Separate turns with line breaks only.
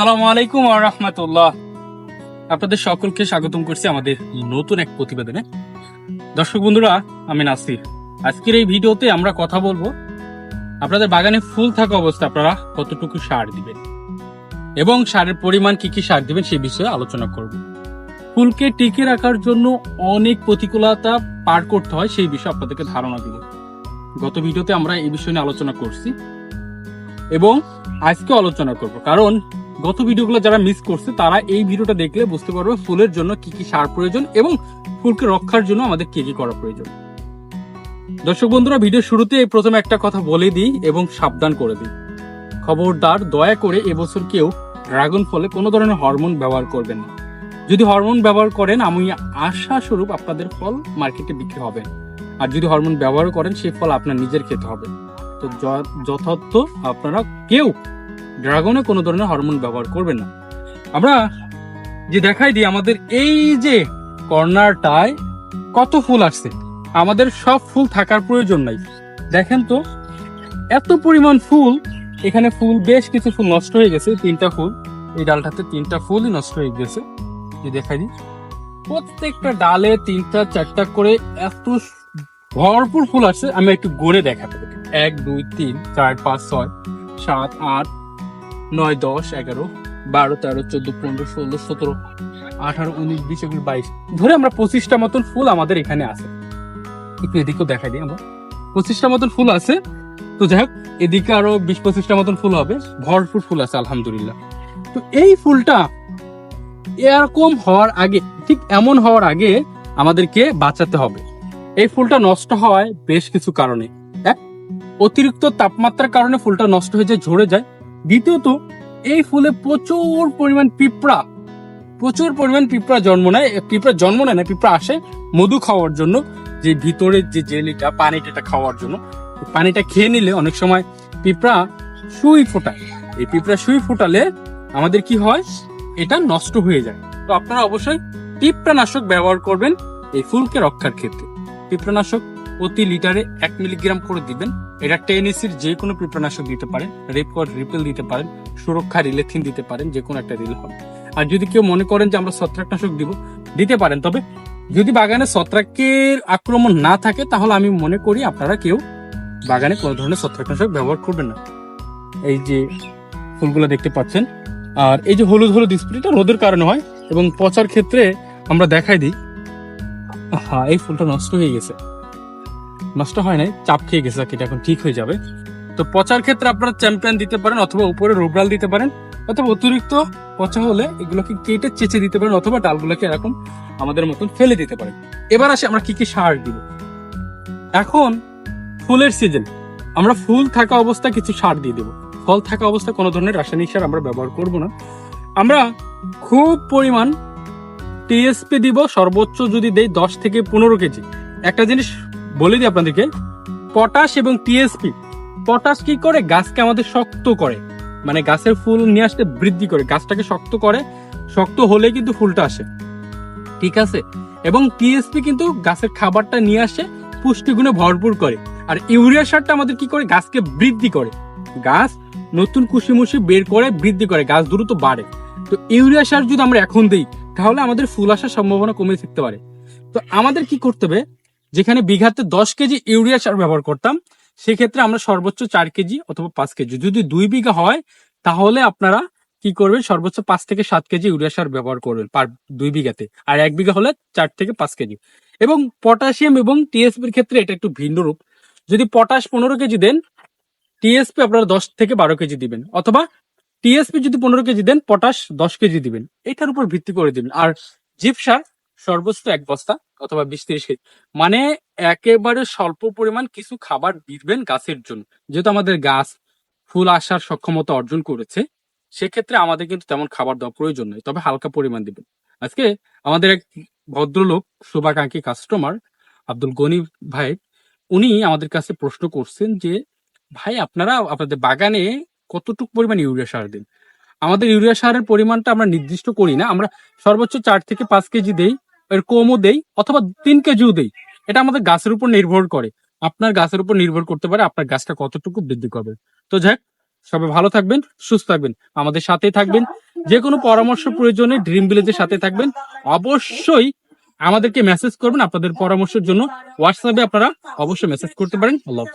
আসসালামু আলাইকুম আ রহমতুল্লাহ আপনাদের সকলকে স্বাগতম করছি আমাদের নতুন এক প্রতিবেদনে দর্শক বন্ধুরা আমি নাসির আজকের এই ভিডিওতে আমরা কথা বলবো আপনাদের বাগানে ফুল থাকা অবস্থা আপনারা কতটুকু সার দিবেন এবং সারের পরিমাণ কি কি সার দিবেন সে বিষয়ে আলোচনা করব ফুলকে টিকে রাখার জন্য অনেক প্রতিকূলতা পার করতে হয় সেই বিষয়ে আপনাদেরকে ধারণা দিব গত ভিডিওতে আমরা এই বিষয় নিয়ে আলোচনা করছি এবং আজকে আলোচনা করব কারণ গত ভিডিওগুলো যারা মিস করছে তারা এই ভিডিওটা দেখলে বুঝতে পারবে ফুলের জন্য কি কি সার প্রয়োজন এবং ফুলকে রক্ষার জন্য আমাদের কি কি করা প্রয়োজন দর্শক বন্ধুরা ভিডিও শুরুতে প্রথমে একটা কথা বলে দিই এবং সাবধান করে দিই খবরদার দয়া করে এবছর কেউ ড্রাগন ফলে কোনো ধরনের হরমোন ব্যবহার করবেন না যদি হরমোন ব্যবহার করেন আমি আশা স্বরূপ আপনাদের ফল মার্কেটে বিক্রি হবে আর যদি হরমোন ব্যবহার করেন সেই ফল আপনার নিজের খেতে হবে তো যথার্থ আপনারা কেউ ড্রাগনে কোনো ধরনের হরমোন ব্যবহার করবেন না আমরা যে দেখাই দিই আমাদের এই যে কর্নারটায় কত ফুল আসছে আমাদের সব ফুল থাকার প্রয়োজন নাই দেখেন তো এত পরিমাণ ফুল এখানে ফুল বেশ কিছু ফুল নষ্ট হয়ে গেছে তিনটা ফুল এই ডালটাতে তিনটা ফুলই নষ্ট হয়ে গেছে যে দেখাই দিই প্রত্যেকটা ডালে তিনটা চারটা করে এত ভরপুর ফুল আসছে আমি একটু গড়ে দেখাতে এক দুই তিন চার পাঁচ ছয় সাত আট নয় দশ এগারো বারো তেরো চোদ্দ পনেরো ষোলো সতেরো আঠারো উনিশ বিশ একুশ বাইশ ধরে আমরা পঁচিশটা মতন ফুল আমাদের এখানে আছে একটু এদিকেও দেখাই দিই আমরা পঁচিশটা মতন ফুল আছে তো যাই হোক এদিকে আরো বিশ পঁচিশটা মতন ফুল হবে ভরপুর ফুল আছে আলহামদুলিল্লাহ তো এই ফুলটা এরকম হওয়ার আগে ঠিক এমন হওয়ার আগে আমাদেরকে বাঁচাতে হবে এই ফুলটা নষ্ট হয় বেশ কিছু কারণে এক অতিরিক্ত তাপমাত্রার কারণে ফুলটা নষ্ট হয়ে যায় ঝরে যায় দ্বিতীয়ত এই ফুলে প্রচুর পরিমাণ পিঁপড়া প্রচুর পরিমাণ পিঁপড়া জন্ম নেয় পিঁপড়া জন্ম নেয় না পিঁপড়া আসে মধু খাওয়ার জন্য যে ভিতরের যে জেলিটা পানিটা খাওয়ার জন্য পানিটা খেয়ে নিলে অনেক সময় পিঁপড়া সুই ফোটায় এই পিঁপড়া সুই ফোটালে আমাদের কি হয় এটা নষ্ট হয়ে যায় তো আপনারা অবশ্যই পিঁপড়ানাশক ব্যবহার করবেন এই ফুলকে রক্ষার ক্ষেত্রে পিঁপড়ানাশক প্রতি লিটারে এক মিলিগ্রাম করে দিবেন এটা টেনিসির যে কোনো কীটনাশক দিতে পারেন রেপকর রিপেল দিতে পারেন সুরক্ষা রিলেথিন দিতে পারেন যে কোনো একটা রিল হবে আর যদি কেউ মনে করেন যে আমরা ছত্রাকনাশক দিব দিতে পারেন তবে যদি বাগানে ছত্রাকের আক্রমণ না থাকে তাহলে আমি মনে করি আপনারা কেউ বাগানে কোনো ধরনের ছত্রাকনাশক ব্যবহার করবেন না এই যে ফুলগুলো দেখতে পাচ্ছেন আর এই যে হলুদ হলুদ স্প্রেটা রোদের কারণে হয় এবং পচার ক্ষেত্রে আমরা দেখাই দিই হ্যাঁ এই ফুলটা নষ্ট হয়ে গেছে নষ্ট হয় নাই চাপ খেয়ে গেছে এটা এখন ঠিক হয়ে যাবে তো পচার ক্ষেত্রে আপনারা চ্যাম্পিয়ন দিতে পারেন অথবা উপরে রুবরাল দিতে পারেন অথবা অতিরিক্ত পচা হলে এগুলোকে কেটে চেঁচে দিতে পারেন অথবা ডালগুলোকে এরকম আমাদের মতন ফেলে দিতে পারেন এবার আসে আমরা কি কি সার দিব এখন ফুলের সিজন আমরা ফুল থাকা অবস্থা কিছু সার দিয়ে দেবো ফল থাকা অবস্থা কোনো ধরনের রাসায়নিক সার আমরা ব্যবহার করব না আমরা খুব পরিমাণ টিএসপি দিব সর্বোচ্চ যদি দেই দশ থেকে পনেরো কেজি একটা জিনিস বলে দিই আপনাদেরকে পটাশ এবং টিএসপি পটাশ কি করে গাছকে আমাদের শক্ত করে মানে গাছের ফুল নিয়ে আসতে বৃদ্ধি করে গাছটাকে শক্ত করে শক্ত হলে কিন্তু ফুলটা আসে ঠিক আছে এবং টিএসপি কিন্তু গাছের খাবারটা নিয়ে আসে পুষ্টিগুণে ভরপুর করে আর ইউরিয়া সারটা আমাদের কি করে গাছকে বৃদ্ধি করে গাছ নতুন কুশিমুশি বের করে বৃদ্ধি করে গাছ দ্রুত বাড়ে তো ইউরিয়া সার যদি আমরা এখন দিই তাহলে আমাদের ফুল আসার সম্ভাবনা কমে থাকতে পারে তো আমাদের কি করতে হবে যেখানে বিঘাতে দশ কেজি ইউরিয়া সার ব্যবহার করতাম সেক্ষেত্রে আমরা সর্বোচ্চ চার কেজি অথবা পাঁচ কেজি যদি দুই বিঘা হয় তাহলে আপনারা কি করবেন সর্বোচ্চ পাঁচ থেকে সাত কেজি ইউরিয়া সার ব্যবহার করবেন পার দুই বিঘাতে আর এক বিঘা হলে চার থেকে পাঁচ কেজি এবং পটাশিয়াম এবং টিএসপির ক্ষেত্রে এটা একটু ভিন্ন রূপ যদি পটাশ পনেরো কেজি দেন টিএসপি আপনারা দশ থেকে বারো কেজি দিবেন অথবা টিএসপি যদি পনেরো কেজি দেন পটাশ দশ কেজি দিবেন এটার উপর ভিত্তি করে দিবেন আর জিপসার সর্বোচ্চ এক বস্তা অথবা বিশ তিরিশ কেজি মানে একেবারে স্বল্প পরিমাণ কিছু খাবার দিবেন গাছের জন্য যেহেতু আমাদের গাছ ফুল আসার সক্ষমতা অর্জন করেছে সেক্ষেত্রে আমাদের কিন্তু তেমন খাবার দেওয়া প্রয়োজন নেই তবে হালকা পরিমাণ দিবেন আজকে আমাদের এক ভদ্রলোক শুভাকাঙ্ক্ষী কাস্টমার আব্দুল গনি ভাই উনি আমাদের কাছে প্রশ্ন করছেন যে ভাই আপনারা আপনাদের বাগানে কতটুকু পরিমাণ ইউরিয়া সার দিন আমাদের ইউরিয়া সারের পরিমাণটা আমরা নির্দিষ্ট করি না আমরা সর্বোচ্চ চার থেকে পাঁচ কেজি দেই এর কমও দেই অথবা তিন কেজিও দেই এটা আমাদের গাছের উপর নির্ভর করে আপনার গাছের উপর নির্ভর করতে পারে আপনার গাছটা কতটুকু বৃদ্ধি করবে তো যাক সবাই ভালো থাকবেন সুস্থ থাকবেন আমাদের সাথে থাকবেন যে কোনো পরামর্শ প্রয়োজনে ড্রিম ভিলেজের সাথে থাকবেন অবশ্যই আমাদেরকে মেসেজ করবেন আপনাদের পরামর্শের জন্য হোয়াটসঅ্যাপে আপনারা অবশ্যই মেসেজ করতে পারেন আল্লাহ